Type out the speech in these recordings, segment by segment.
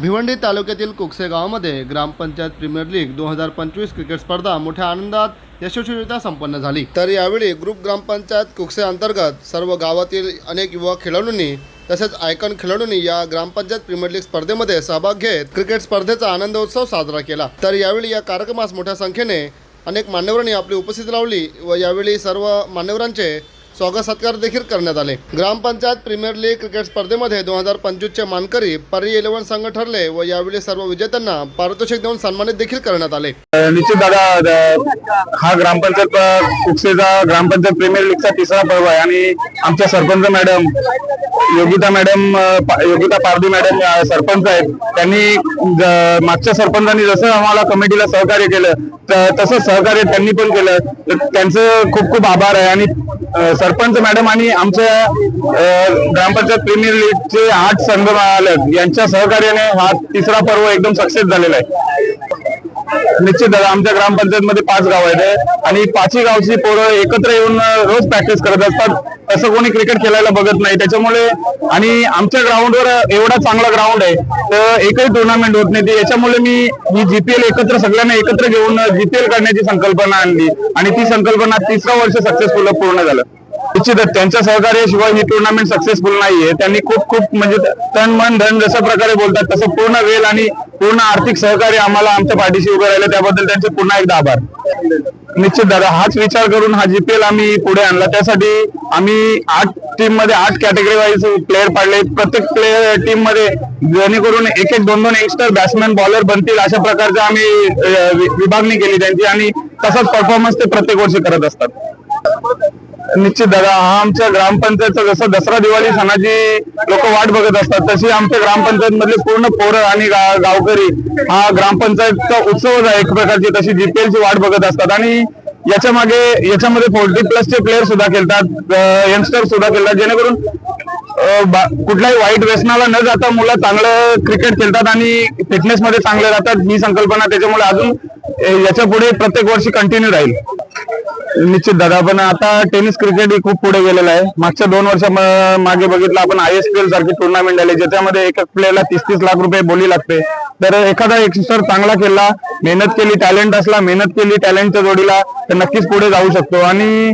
भिवंडी तालुक्यातील कुकसे गावामध्ये ग्रामपंचायत premier league दोन हजार पंचवीस क्रिकेट स्पर्धा मोठ्या आनंदात यशस्वीरित्या संपन्न झाली. तर यावेळी ग्रुप ग्रामपंचायत कुकसे अंतर्गत सर्व गावातील अनेक युवा खेळाडूंनी तसेच आयकॉन खेळाडूंनी या ग्रामपंचायत प्रीमियर लीग स्पर्धेमध्ये सहभाग घेत क्रिकेट स्पर्धेचा आनंदोत्सव साजरा केला. तर यावेळी या कार्यक्रमास मोठ्या संख्येने अनेक मान्यवरांनी आपली उपस्थिती लावली व यावेळी सर्व मान्यवरांचे स्वागत सत्कार देखील करण्यात आले. ग्रामपंचायत प्रीमियर लीग क्रिकेट स्पर्धेमध्ये दोन हजार पंचवीसचे मानकरी परी इलेव्हन संघ ठरले व यावेळी सर्व विजेत्यांना पारितोषिक देऊन सन्मानित देखील करण्यात आले. निश्चित दादा हा ग्रामपंचायत ग्रामपंचायत प्रीमियर लीगचा तिसरा पर्व आहे आणि आमच्या sarpanch madam Yogita madam Yogita Pardi madam sarpanch आहेत. त्यांनी मागच्या सरपंचांनी जसं आम्हाला कमिटीला सहकार्य केलं तसं सहकार्य त्यांनी पण केलं. त्यांचं खूप खूप आभार आहे आणि सरपंच मॅडम आणि आमच्या ग्रामपंचायत प्रीमियर लीगचे आठ संघ मालक यांच्या सहकार्याने हा तिसरा पर्व एकदम सक्सेस झालेला आहे. निश्चित दादा आमच्या ग्रामपंचायत मध्ये पाच गाव आहेत आणि पाचही गावची पोरं एकत्र येऊन रोज प्रॅक्टिस करत असतात. तसं कोणी क्रिकेट खेळायला बघत नाही. त्याच्यामुळे आणि आमच्या ग्राउंडवर एवढा चांगला ग्राउंड आहे तर एकही टुर्नामेंट होत नाही. ती याच्यामुळे मी ही जीपीएल एकत्र सगळ्यांना एकत्र घेऊन जीपीएल करण्याची संकल्पना आणली. आणि ती संकल्पना तिसरा वर्ष सक्सेसफुल पूर्ण झालं. निश्चितच त्यांच्या सहकार्याशिवाय ही टुर्नामेंट सक्सेसफुल नाहीये. त्यांनी खूप खूप म्हणजे तन मन धन जशा प्रकारे बोलतात तसं पूर्ण वेळ आणि पूर्ण आर्थिक सहकार्य आम्हाला आमच्या पाठीशी उभे राहिले. त्याबद्दल त्यांचे पुन्हा एकदा आभार. निश्चित दादा हाच विचार करून हा जीपीएल आम्ही पुढे आणला. त्यासाठी आम्ही आठ टीममध्ये आठ कॅटेगरी वाईज प्लेअर पाडले. प्रत्येक प्लेअर टीममध्ये जेणेकरून एक एक दोन दोन यंगस्टर बॅट्समॅन बॉलर बनतील अशा प्रकारचे आम्ही विभागणी केली त्यांची आणि तसाच परफॉर्मन्स ते प्रत्येक वर्षी करत असतात. निश्चित दादा हा आमच्या ग्रामपंचायतचा जसं दसरा दिवाळी सणाची लोक वाट बघत असतात तशी आमच्या ग्रामपंचायत मधले पूर्ण पोरं आणि गावकरी हा ग्रामपंचायतचा उत्सवच आहे एक प्रकारची तशी जीपीएल ची वाट बघत असतात. आणि याच्या मागे याच्यामध्ये फोर्टी प्लसचे प्लेअर सुद्धा खेळतात यंगस्टर सुद्धा खेळतात जेणेकरून कुठल्याही वाईट व्यसनाला न जाता मुलं चांगलं क्रिकेट खेळतात आणि फिटनेस मध्ये चांगले राहतात ही संकल्पना त्याच्यामुळे अजून याच्यापुढे प्रत्येक वर्षी कंटिन्यू राहील. निश्चित दादा पण आता टेनिस क्रिकेट ही खूप पुढे गेलेलं आहे. मागच्या दोन वर्षा मागे बघितलं आपण आय एस पी एल सारखी टुर्नामेंट आली ज्याच्यामध्ये एका प्लेअरला तीस तीस लाख रुपये बोली लागते. तर एखादा यंगस्टर चांगला खेळला मेहनत केली टॅलेंट असला मेहनत केली टॅलेंटच्या जोडीला तर नक्कीच पुढे जाऊ शकतो. आणि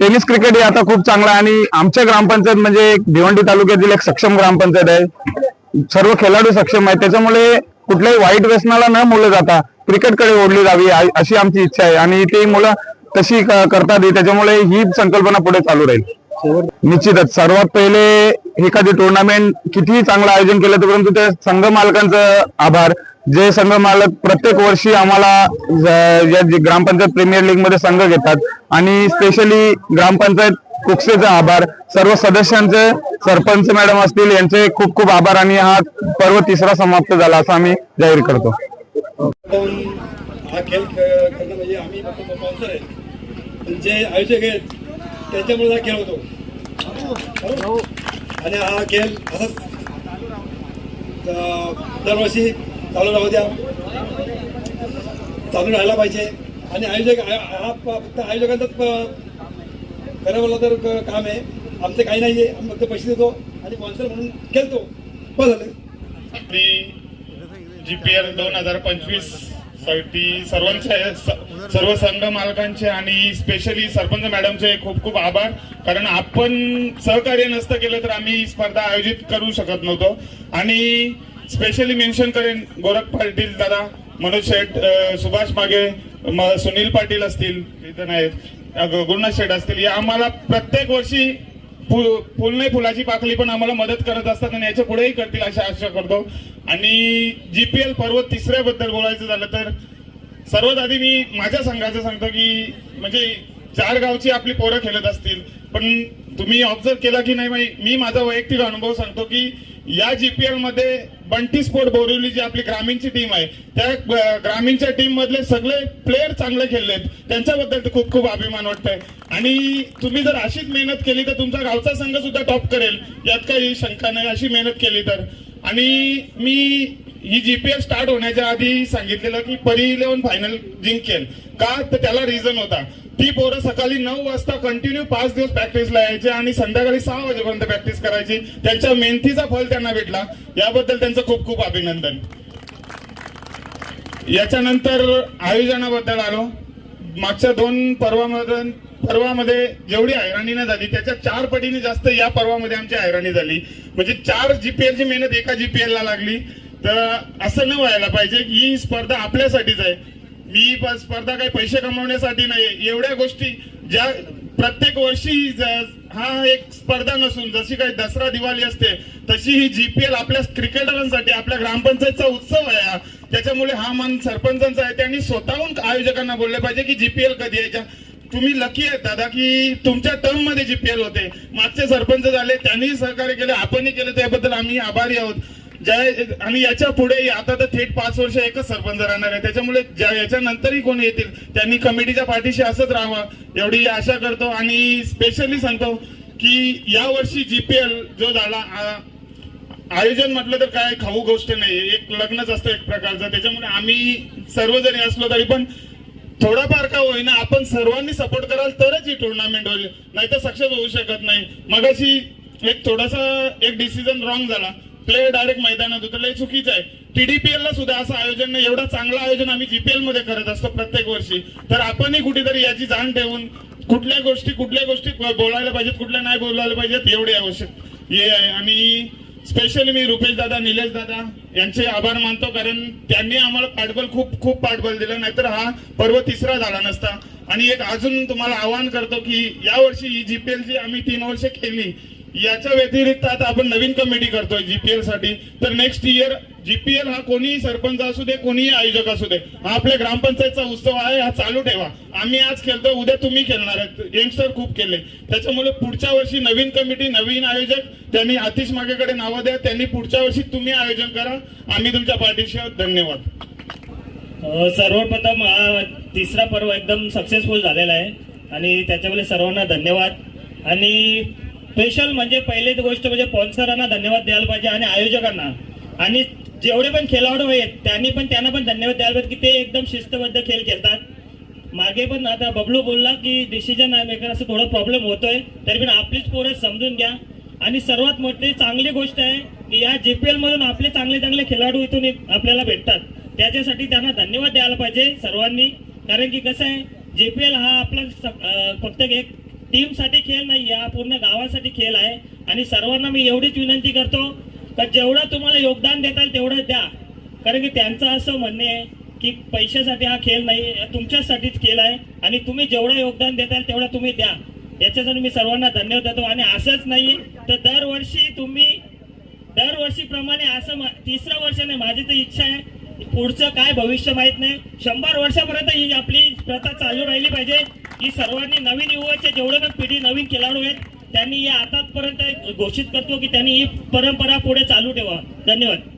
टेनिस क्रिकेट हे आता खूप चांगला आहे. आणि आमच्या ग्रामपंचायत म्हणजे भिवंडी तालुक्यातील एक सक्षम ग्रामपंचायत आहे. सर्व खेळाडू सक्षम आहेत. त्याच्यामुळे कुठल्याही वाईट व्यसनाला न मुलं जाता क्रिकेटकडे ओढली जावी अशी आमची इच्छा आहे. आणि ती मुलं तशी करतात त्याच्यामुळे ही संकल्पना पुढे चालू राहील. निश्चितच. सर्वात पहिले एखादी टुर्नामेंट कितीही चांगलं आयोजन केलं तर परंतु त्या संघ मालकांचं आभार. जे संघ मालक प्रत्येक वर्षी आम्हाला या ग्रामपंचायत प्रीमियर लीगमध्ये संघ घेतात आणि स्पेशली ग्रामपंचायत कुक्षेचा आभार. सर्व सदस्यांचे सरपंच मॅडम असतील यांचे खूप खूप आभार आणि हा पर्व तिसरा समाप्त झाला असं आम्ही जाहीर करतो. हा खेळ म्हणजे आम्ही फक्त स्पॉन्सर आहे पण जे आयोजक आहेत त्याच्यामुळे हा खेळ होतो. बरोबर? आणि हा खेळ असंच दरवर्षी चालू राहू द्या. चालू राहायला पाहिजे. आणि आयोजक हा हा फक्त आयोजकांचाच खरं बोललं तर काम आहे. आमचं काही नाही आहे. आम्ही फक्त पैसे देतो आणि स्पॉन्सर म्हणून खेळतो. बस झालं. जी पी एल दोन हजार पंचवीस साठी सर्वांचे सर्व संघ मालकांचे आणि स्पेशली सरपंच मॅडमचे खूप खूप आभार. कारण आपण सहकार्य नसतं केलं तर आम्ही ही स्पर्धा आयोजित करू शकत नव्हतो. आणि स्पेशली मेन्शन करेन गोरख पाटील दादा मनोज शेठ सुभाष मागे म- सुनील पाटील असतील इथं नाहीत गुरुनाथ शेठ असतील या आम्हाला प्रत्येक वर्षी फुल फुल नाही फुलाची पाकळी पण आम्हाला मदत करत असतात आणि याच्या पुढेही करतील अशा आशा करतो. आणि जीपीएल पर्व तिसऱ्याबद्दल बोलायचं झालं तर सर्वात आधी मी माझ्या संघाचं सांगतो की म्हणजे चार गावची आपली पोरं खेळत असतील पण तुम्ही ऑब्झर्व केला की नाही मी माझा वैयक्तिक अनुभव सांगतो की या जीपीएलमध्ये बंटी स्पोर्ट बोरिवली जी आपली ग्रामीणची टीम आहे त्या ग्रामीणच्या टीम मधले सगळे प्लेयर चांगले खेळलेत. त्यांच्याबद्दल तर खूप खूप अभिमान वाटतंय. आणि तुम्ही जर अशीच मेहनत केली तर तुमचा गावचा संघ सुद्धा टॉप करेल. यात काही शंका नाही अशी मेहनत केली तर. आणि मी ही जीपीएल स्टार्ट होण्याच्या आधी सांगितलेलं की परी इलेव्हन फायनल जिंकेल का? तर त्याला रिझन होता. ती पोरं सकाळी नऊ वाजता कंटिन्यू पाच दिवस प्रॅक्टिसला यायचे आणि संध्याकाळी सहा वाजेपर्यंत प्रॅक्टिस करायची. त्यांच्या मेहनतीचा फल त्यांना भेटला. याबद्दल त्यांचं खूप खूप अभिनंदन. याच्यानंतर आयोजनाबद्दल आलो. मागच्या दोन पर्वामध्ये पर्वामध्ये जेवढी हैराणी नाही झाली त्याच्या चार पटीने जास्त या पर्वामध्ये आमची हैराणी झाली. म्हणजे चार जीपीएल ची मेहनत एका जीपीएल ला लागली. तर असं न व्हायला पाहिजे की ही स्पर्धा आपल्यासाठीच आहे. मी स्पर्धा काही पैसे कमवण्यासाठी नाही एवढ्या गोष्टी ज्या प्रत्येक वर्षी हा एक स्पर्धा नसून जशी काही दसरा दिवाळी असते तशी ही जीपीएल आपल्या क्रिकेटरांसाठी आपल्या ग्रामपंचायतचा उत्सव आहे हा. त्याच्यामुळे हा मान सरपंचांचा आहे. त्यांनी स्वतःहून आयोजकांना बोलले पाहिजे की जीपीएल कधी यायच्या. तुम्ही लकी आहेत दादा की तुमच्या टर्ममध्ये जीपीएल होते. मागचे सरपंच झाले त्यांनी सहकार्य केले आपणही केलं त्याबद्दल आम्ही आभारी आहोत. ज्या आणि याच्यापुढे आता तर थेट पाच वर्ष एकच सरपंच राहणार आहे. त्याच्यामुळे ज्या याच्यानंतरही कोणी येतील त्यांनी कमिटीच्या पाठीशी असंच राहावं. एवढी आशा करतो आणि स्पेशली सांगतो की या वर्षी जीपीएल जो झाला आयोजन म्हटलं तर काय खाऊ गोष्ट नाही एक लग्नच असतं एक प्रकारचं. त्याच्यामुळे आम्ही सर्वजण असलो तरी पण थोडाफार का होईना आपण सर्वांनी सपोर्ट कराल तरच ही टुर्नामेंट होईल. नाही तर सक्सेस होऊ शकत नाही. मगाशी एक थोडासा एक डिसिजन रॉंग झाला. प्लेयर डायरेक्ट मैदानात उतरले हे चुकीचं आहे. टीडीपीएल ला सुद्धा असं आयोजन नाही. एवढं चांगलं आयोजन आम्ही जीपीएलमध्ये करत असतो प्रत्येक वर्षी. तर आपणही कुठेतरी याची जाण ठेवून कुठल्या गोष्टी कुठल्या गोष्टी बोलायला पाहिजेत कुठल्या नाही बोलायला पाहिजेत एवढे आवश्यक हे आहे. आणि स्पेशली मी रुपेश दादा निलेश दादा यांचे आभार मानतो कारण त्यांनी आम्हाला पाठबल खूप खूप पाठबळ दिलं. नाहीतर हा पर्व तिसरा झाला नसता. आणि एक अजून तुम्हाला आवाहन करतो की या वर्षी ही जीपीएल जी आम्ही तीन वर्ष केली. याच्या व्यतिरिक्त आता आपण नवीन कमिटी करतोय जीपीएलसाठी. तर नेक्स्ट इयर जीपीएल हा कोणीही सरपंच असू दे कोणीही आयोजक असू दे हा आपल्या ग्रामपंचायतचा उत्सव आहे हा चालू ठेवा. आम्ही आज खेळतो उद्या तुम्ही खेळणार आहेत. यंगस्टर खूप केले त्याच्यामुळे पुढच्या वर्षी नवीन कमिटी नवीन आयोजक त्यांनी आतिश मागेकडे नावं द्या त्यांनी पुढच्या वर्षी तुम्ही आयोजन करा. आम्ही तुमच्या पाठीशी आहोत. धन्यवाद. सर्वप्रथम हा तिसरा पर्व एकदम सक्सेसफुल झालेला आहे. आणि त्याच्यामुळे सर्वांना धन्यवाद. आणि स्पेशल म्हणजे पहिली गोष्ट म्हणजे स्पॉन्सरांना धन्यवाद द्यायला पाहिजे आणि आयोजकांना. आणि जेवढे पण खेळाडू आहेत त्यांनी पण त्यांना पण धन्यवाद द्यायला पाहिजे की ते एकदम शिस्तबद्ध खेळ खेळतात. मागे पण आता बबलू बोलला की डिसिजन मेकर असं थोडा प्रॉब्लेम होतोय तरी पण आपलीच पोरं समजून घ्या. आणि सर्वात मोठी चांगली गोष्ट आहे की या जी पी मधून आपले चांगले चांगले खेळाडू इथून आपल्याला भेटतात. त्याच्यासाठी त्यांना धन्यवाद द्यायला पाहिजे सर्वांनी. कारण की कसं आहे जीपीएल हा आपला स- फक्त एक टीमसाठी खेळ नाही हा पूर्ण गावासाठी खेळ आहे. आणि सर्वांना मी एवढीच विनंती करतो का जेवढं तुम्हाला योगदान देताल तेवढं द्या. कारण की त्यांचं असं म्हणणे आहे की पैशासाठी हा खेळ नाही तुमच्यासाठीच खेळ आहे. आणि तुम्ही जेवढं योगदान देताल तेवढं तुम्ही द्या. याच्यासाठी मी सर्वांना धन्यवाद देतो. आणि असंच नाही तर दरवर्षी तुम्ही दरवर्षीप्रमाणे असं तिसऱ्या तिसरं माझी तर इच्छा आहे. पुढचं काय भविष्य माहीत नाही. शंभर वर्षापर्यंत ही आपली प्रथा चालू राहिली पाहिजे. की सर्वांनी नवीन युवाच्या जेवढे पण पिढी नवीन खेळाडू आहेत त्यांनी या आतापर्यंत घोषित करतो की त्यांनी ही परंपरा पुढे चालू ठेवा. धन्यवाद.